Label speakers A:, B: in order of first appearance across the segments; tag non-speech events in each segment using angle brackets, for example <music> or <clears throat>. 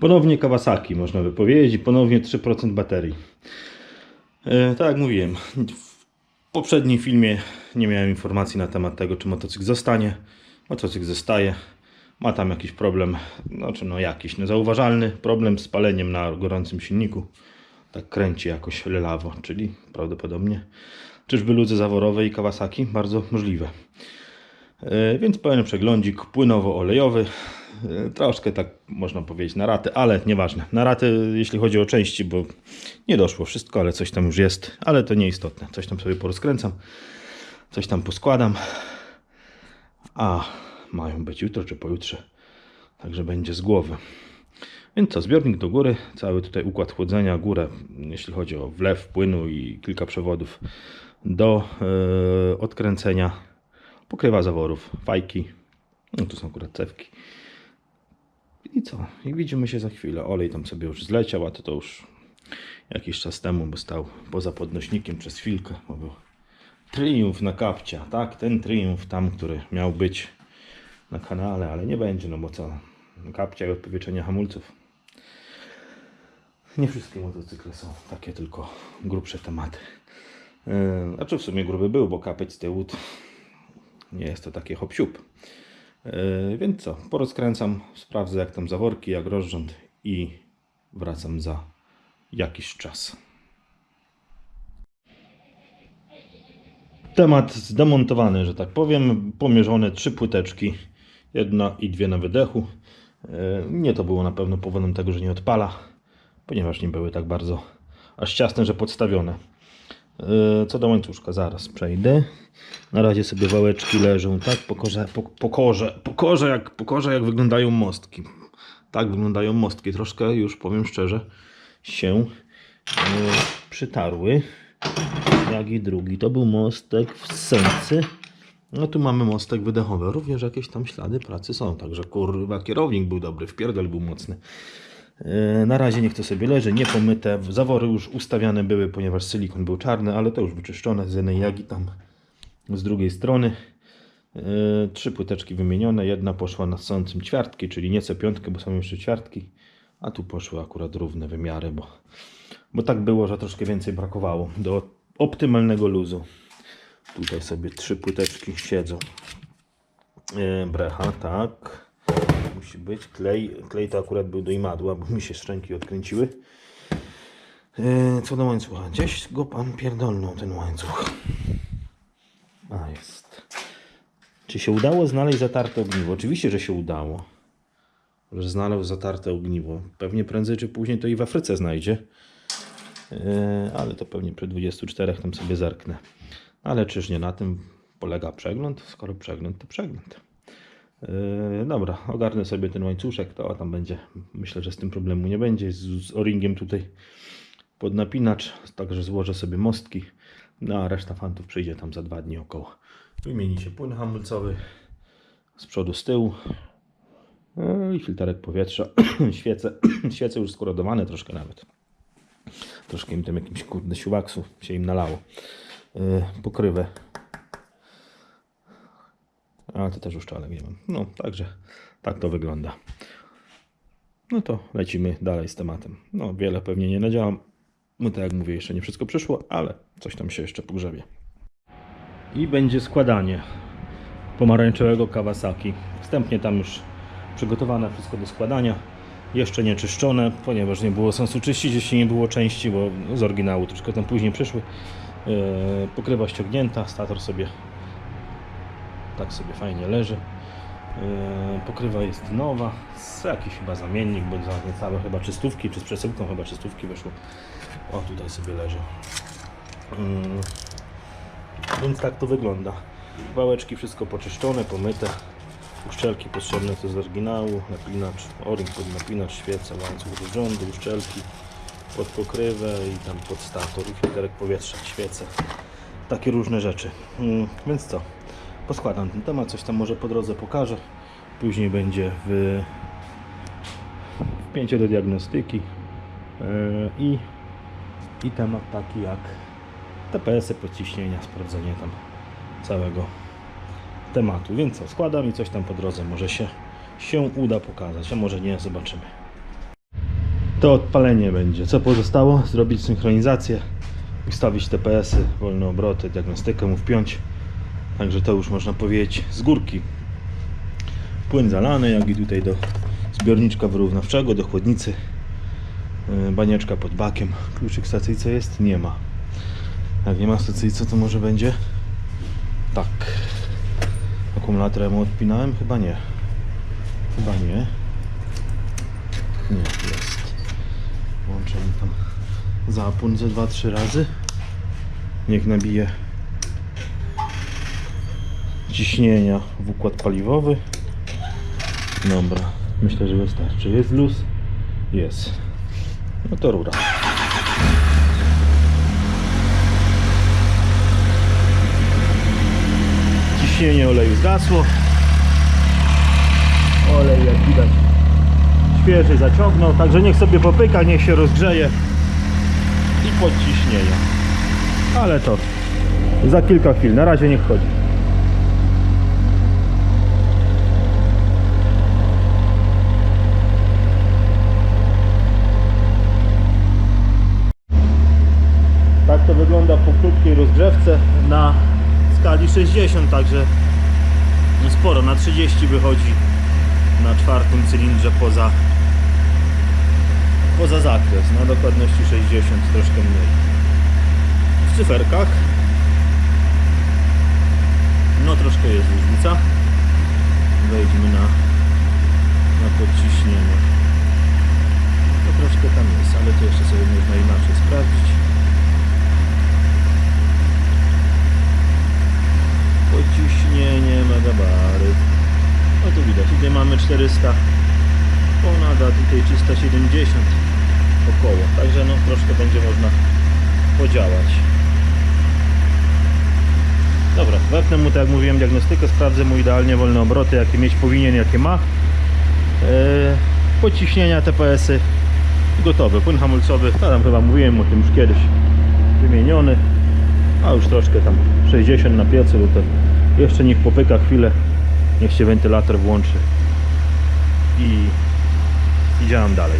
A: Ponownie Kawasaki, można by powiedzieć, ponownie 3% baterii. E, tak jak mówiłem, w poprzednim filmie nie miałem informacji na temat tego, czy motocykl zostanie. Motocykl zostaje. Ma tam jakiś problem, znaczy no jakiś, no zauważalny problem z paleniem na gorącym silniku. Tak kręci jakoś lelawo, czyli prawdopodobnie czyżby luzy zaworowe i Kawasaki? Bardzo możliwe. E, Więc pełen przeglądzik płynowo-olejowy. E, Troszkę tak można powiedzieć na raty, ale nieważne. Na raty, jeśli chodzi o części, bo nie doszło wszystko, ale coś tam już jest, ale to nieistotne. Coś tam sobie porozkręcam, coś tam poskładam. A mają być jutro czy pojutrze, także będzie z głowy. Więc co, zbiornik do góry, cały tutaj układ chłodzenia, górę, jeśli chodzi o wlew płynu i kilka przewodów do e, odkręcenia, pokrywa zaworów, fajki, no tu są akurat cewki. I co? I widzimy się za chwilę. Olej tam sobie już zleciał, a to, to już jakiś czas temu, bo stał poza podnośnikiem przez chwilkę, bo był triumf na kapcia, tak? Ten triumf tam, który miał być na kanale, ale nie będzie, no bo co? Kapcia i odpowietrzenia hamulców. Nie wszystkie motocykle są takie, tylko grubsze tematy. Yy, Znaczy w sumie gruby był, bo kapeć z tyłu nie jest to takie hop siup. Yy, Więc co, porozkręcam, sprawdzę jak tam zaworki, jak rozrząd i wracam za jakiś czas. Temat zdemontowany, że tak powiem. Pomierzone trzy płyteczki. Jedna i dwie na wydechu. Yy, Nie to było na pewno powodem tego, że nie odpala, ponieważ nie były tak bardzo aż ciasne, że podstawione. Yy, Co do łańcuszka, zaraz przejdę. Na razie sobie wałeczki leżą, tak? Pokorze, po, pokorze, pokorze, jak, pokorze jak wyglądają mostki. Tak wyglądają mostki. Troszkę już powiem szczerze się yy, przytarły. Jak i drugi. To był mostek w sęcy. No tu mamy mostek wydechowy. Również jakieś tam ślady pracy są. Także kurwa kierownik był dobry, wpierdol był mocny. Yy, Na razie niech to sobie leży, niepomyte. Zawory już ustawiane były, ponieważ silikon był czarny, ale to już wyczyszczone z jednej jagi tam z drugiej strony. Yy, Trzy płyteczki wymienione. Jedna poszła na sącym ćwiartki, czyli nie C5, bo są jeszcze ćwiartki. A tu poszły akurat równe wymiary, bo, bo tak było, że troszkę więcej brakowało do optymalnego luzu. Tutaj sobie trzy płyteczki siedzą. Yy, Brecha, tak. Musi być. Klej, klej to akurat był do imadła, bo mi się szczęki odkręciły. Yy, Co do łańcucha. Gdzieś go pan pierdolnął, ten łańcuch. A, jest. Czy się udało znaleźć zatarte ogniwo? Oczywiście, że się udało. Że znalazł zatarte ogniwo. Pewnie prędzej czy później to i w Afryce znajdzie. Yy, ale to pewnie przy 24 tam sobie zerknę. Ale czyż nie na tym polega przegląd? Skoro przegląd, to przegląd. Yy, dobra, ogarnę sobie ten łańcuszek, to tam będzie, myślę, że z tym problemu nie będzie. Z, z o-ringiem tutaj pod napinacz, także złożę sobie mostki, no a reszta fantów przyjdzie tam za dwa dni około. Wymieni się płyn hamulcowy z przodu, z tyłu Yy, i filterek powietrza, <clears throat> świece, <clears throat> świece już skorodowane troszkę nawet. Troszkę im tam jakimś kurde siłaksu się im nalało. Yy, pokrywę ale to też już czalek nie mam. No, także tak to wygląda. No to lecimy dalej z tematem. No, wiele pewnie nie nadziałam. No tak jak mówię, jeszcze nie wszystko przyszło, ale coś tam się jeszcze pogrzebie. I będzie składanie pomarańczowego Kawasaki. Wstępnie tam już przygotowane wszystko do składania. Jeszcze nie czyszczone, ponieważ nie było sensu czyścić, jeśli nie było części, bo z oryginału troszkę tam później przyszły. Yy, pokrywa ściągnięta, stator sobie tak sobie fajnie leży. Yy, pokrywa jest nowa, z jakiś chyba zamiennik, bo za niecałe chyba czystówki, czy z przesyłką chyba czystówki wyszło. O, tutaj sobie leży. Yy, więc tak to wygląda. Wałeczki wszystko poczyszczone, pomyte. Uszczelki potrzebne to z oryginału, napinacz, o-ring pod napinacz, świece, łańcuch do rządu, uszczelki pod pokrywę i tam pod stator filterek powietrza, świece. Takie różne rzeczy. Yy, więc co? Poskładam ten temat, coś tam może po drodze pokażę. Później będzie w wpięcie do diagnostyki yy, i, i temat taki jak TPS-y, podciśnienia, sprawdzenie tam całego tematu. Więc co, składam i coś tam po drodze może się, się uda pokazać, a może nie, zobaczymy. to odpalenie będzie. Co pozostało? Zrobić synchronizację, ustawić TPS-y, wolne obroty, diagnostykę mu wpiąć. Także to już można powiedzieć z górki. Płyn zalany, jak i tutaj do zbiorniczka wyrównawczego, do chłodnicy. Yy, Banieczka pod bakiem. Kluczyk stacyjce jest? Nie ma. Jak nie ma stacyjce, to może będzie tak. Akumulator ja mu odpinałem? Chyba nie. Chyba nie. Nie, jest. Włączę mu tam zapłon ze 2-3 razy. Niech nabije ciśnienia w układ paliwowy. Dobra, myślę, że wystarczy. Jest luz? Jest. No to rura. Ciśnienie oleju zgasło. Olej jak widać świeży zaciągnął, także niech sobie popyka, niech się rozgrzeje i podciśnienia. Ale to za kilka chwil, na razie niech chodzi. Tak to wygląda krótkiej rozgrzewce na skali 60, także no sporo, na 30 wychodzi na czwartym cylindrze poza poza zakres, na dokładności 60, troszkę mniej. W cyferkach no troszkę jest różnica. Wejdźmy na, na podciśnienie. To troszkę tam jest, ale to jeszcze sobie można inaczej sprawdzić. Podciśnienie megabary. No tu widać, tutaj mamy 400 ponad, a tutaj 370 około. Także no troszkę będzie można podziałać. Dobra, wepnę mu, tak jak mówiłem, diagnostykę, sprawdzę mu idealnie wolne obroty, jakie mieć powinien, jakie ma. Eee, podciśnienia, TPS-y gotowe. Płyn hamulcowy, tam chyba mówiłem o tym już kiedyś, wymieniony. A już troszkę tam 60 na piecu, to jeszcze niech popyka chwilę, niech się wentylator włączy i, i działam dalej.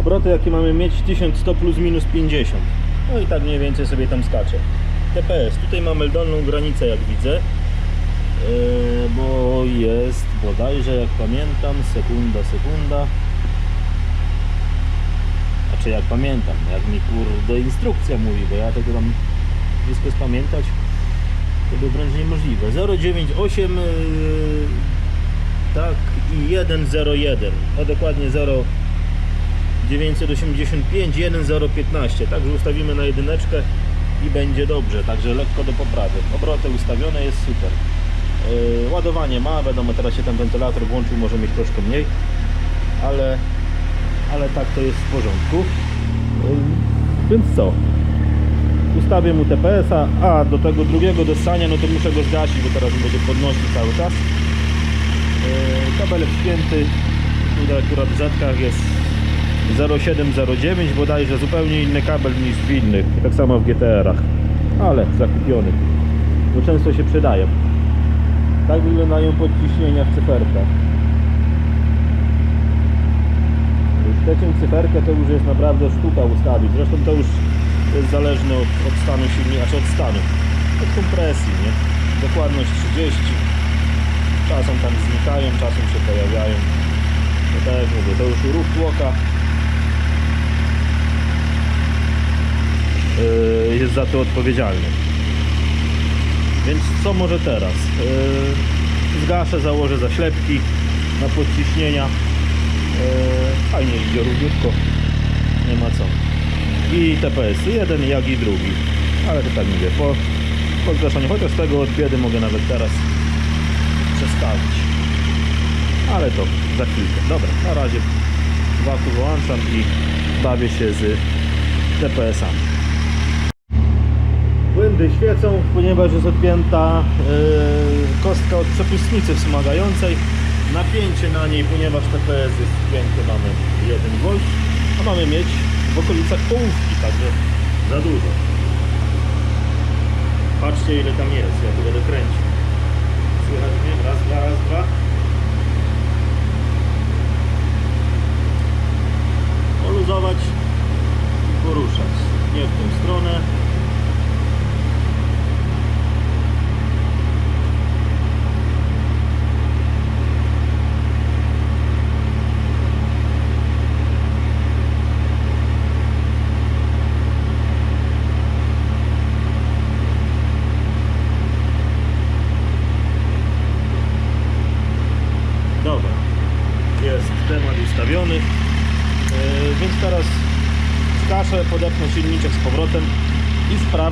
A: Obroty jakie mamy mieć 1100 plus minus 50. No i tak mniej więcej sobie tam skacze. TPS, tutaj mamy dolną granicę jak widzę. Yy, bo jest bodajże jak pamiętam sekunda, sekunda. Znaczy jak pamiętam, jak mi kurde instrukcja mówi, bo ja tego tam wszystko spamiętać to by wręcz niemożliwe. 098 yy, tak i 101, a dokładnie 0 985 1015 także ustawimy na jedyneczkę i będzie dobrze, także lekko do poprawy. Obroty ustawione jest super. Yy, ładowanie ma, wiadomo teraz się ten wentylator włączył, może mieć troszkę mniej ale, ale tak to jest w porządku więc co ustawię mu TPS-a, a do tego drugiego do ssania, no to muszę go zgasić, bo teraz będzie podnosił cały czas Yy, kabelek wpięty tutaj akurat w zetkach jest 0709 bodajże zupełnie inny kabel niż w innych, tak samo w GTR-ach, ale zakupiony, bo często się przydają. Tak wyglądają podciśnienia w cyferkach. Już trzecią cyferkę to już jest naprawdę sztuka ustawić, zresztą to już jest zależne od, od stanu silnika, znaczy od stanu, od kompresji, nie? Dokładność 30, czasem tam znikają, czasem się pojawiają. No tak jak mówię, to już ruch tłoka yy, jest za to odpowiedzialny. Więc co może teraz? Yy, Zgaszę, założę zaślepki na podciśnienia. Yy, Fajnie idzie równiutko, nie ma co. I TPS jeden, jak i drugi. Ale to tak mówię, po, po zgaszeniu, chociaż tego od biedy mogę nawet teraz przestawić. Ale to za chwilkę. Dobra, na razie waku wyłączam i bawię się z TPS-ami. Błędy świecą, ponieważ jest odpięta yy, kostka od przepustnicy wspomagającej napięcie na niej, ponieważ TPS jest piękny, mamy jeden V, a mamy mieć w okolicach połówki, także za dużo. Patrzcie ile tam jest, ja tu będę kręcił. Słychać mnie? Raz, dwa, raz, dwa. Poluzować i poruszać. Nie w tą stronę.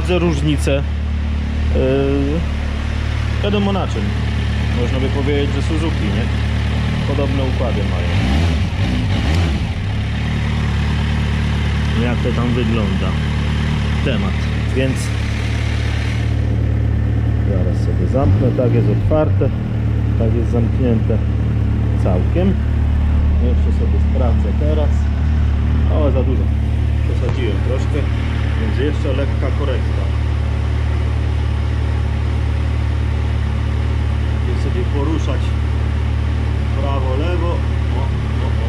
A: Sprawdzę różnicę. Yy, Wiadomo na czym. Można by powiedzieć, że Suzuki, nie? Podobne układy mają. Jak to tam wygląda? Temat. Więc zaraz sobie zamknę. Tak jest otwarte, tak jest zamknięte całkiem. Jeszcze sobie sprawdzę teraz. O, za dużo. Przesadziłem troszkę, więc jeszcze lekka korekta. Będę sobie poruszać prawo, lewo. O, o, o.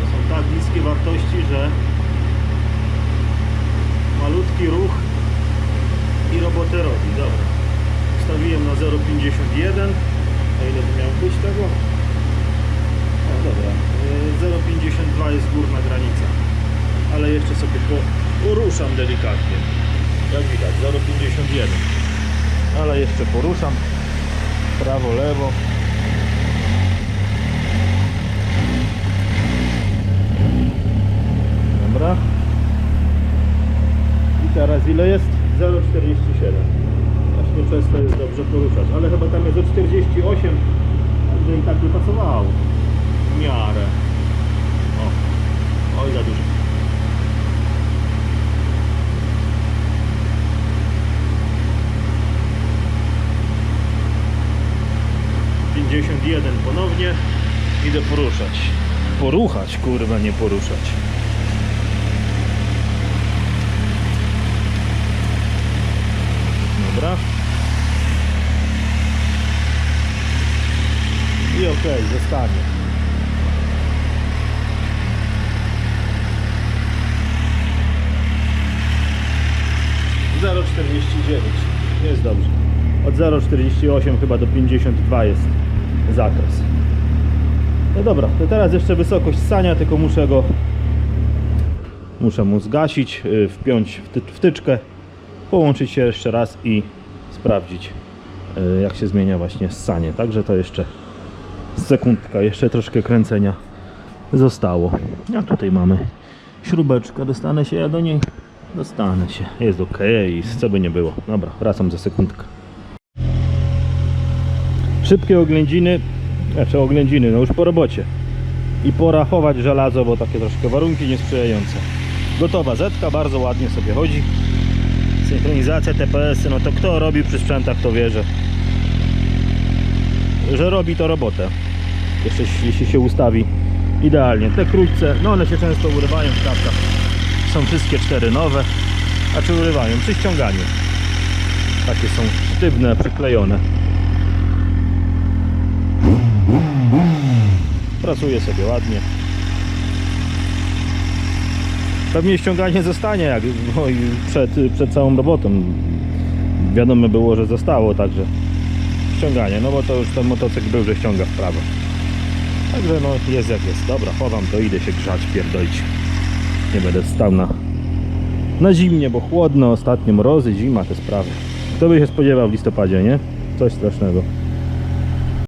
A: To są tak niskie wartości, że malutki ruch i robotę robi. Dobra. Ustawiłem na 0,51. A ile by miał być tego? No dobra. Yy, 0,52 jest górna granica. Ale jeszcze sobie po- poruszam delikatnie. Jak widać, 0,51 ale jeszcze poruszam. Prawo, lewo. Dobra. I teraz ile jest? 0,47 właśnie przez to jest dobrze poruszać ale chyba tam jest o 48 także i tak by pasowało. W miarę. O, oj za dużo jeden ponownie. Idę poruszać. Poruchać kurwa nie poruszać. Dobra. I okej czterdzieści dziewięć. Jest dobrze. Od 0,48 chyba do 52 jest zakres no dobra, to teraz jeszcze wysokość sania, tylko muszę go muszę mu zgasić, y, wpiąć wty- wtyczkę, połączyć się jeszcze raz i sprawdzić y, jak się zmienia właśnie ssanie. Także to jeszcze sekundka, jeszcze troszkę kręcenia zostało. A tutaj mamy śrubeczkę, dostanę się ja do niej? Dostanę się, jest ok, co by nie było. Dobra, wracam za sekundkę. Szybkie oględziny, znaczy oględziny, no już po robocie. I pora chować żelazo, bo takie troszkę warunki niesprzyjające. Gotowa zetka, bardzo ładnie sobie chodzi. Synchronizacja, TPS-y, no to kto robi przy sprzętach, to wie, że, że robi to robotę. Jeszcze jeśli się ustawi idealnie. Te krótce, no one się często urywają w kapkach. Są wszystkie cztery nowe, a czy urywają? Przy ściąganiu. Takie są sztywne, przyklejone. Pracuje sobie ładnie. Pewnie ściąganie zostanie jak no przed, przed całą robotą. Wiadomo było, że zostało, także ściąganie, no bo to już ten motocykl był, że ściąga w prawo. Także no jest jak jest. Dobra, chowam to, idę się grzać, pierdolić. Nie będę stał na, na zimnie, bo chłodno, ostatnio mrozy, zima, te sprawy. Kto by się spodziewał w listopadzie, nie? Coś strasznego.